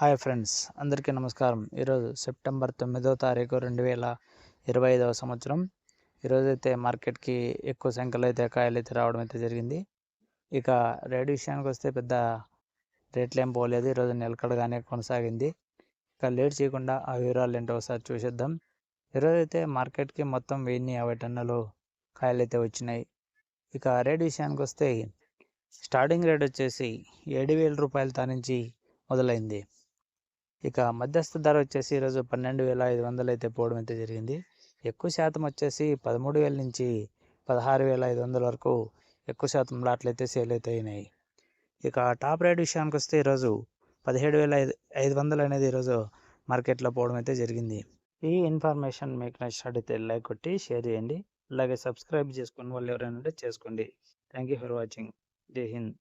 Hi friends అందరికీ నమస్కారం. ఈరోజు సెప్టెంబర్ తొమ్మిదో తారీఖు రెండు వేల ఇరవై ఐదవ సంవత్సరం. ఈరోజైతే మార్కెట్కి ఎక్కువ సంఖ్యలో అయితే కాయలు అయితే రావడం అయితే జరిగింది. ఇక రేట్ విషయానికి వస్తే పెద్ద రేట్లు ఏం పోలేదు. ఈరోజు నిలకడగానే కొనసాగింది. ఇక లేట్ చేయకుండా ఆ వివరాలు ఏంటో ఒకసారి చూసేద్దాం. ఈరోజైతే మార్కెట్కి మొత్తం వెయ్యి యాభై టన్నులు కాయలు అయితే వచ్చినాయి. ఇక రేట్ విషయానికి వస్తే స్టార్టింగ్ రేట్ వచ్చేసి ఏడు వేల రూపాయల తా నుంచి మొదలైంది. ఇక మధ్యస్థ ధర వచ్చేసి ఈరోజు పన్నెండు వేల ఐదు వందలు అయితే పోవడం అయితే జరిగింది. ఎక్కువ శాతం వచ్చేసి పదమూడు వేల నుంచి పదహారు వేల ఐదు వందల వరకు ఎక్కువ శాతం లాట్లు అయితే సేల్ అయితే అయినాయి. ఇక టాప్ రేట్ విషయానికి వస్తే ఈరోజు పదిహేడు వేల ఐదు ఐదు వందలు అనేది ఈరోజు మార్కెట్లో పోవడం అయితే జరిగింది. ఈ ఇన్ఫర్మేషన్ మీకు నచ్చినట్టయితే లైక్ కొట్టి షేర్ చేయండి. అలాగే సబ్స్క్రైబ్ చేసుకుని వాళ్ళు ఎవరైనా ఉంటే చేసుకోండి. Thank you for watching. జై హింద్.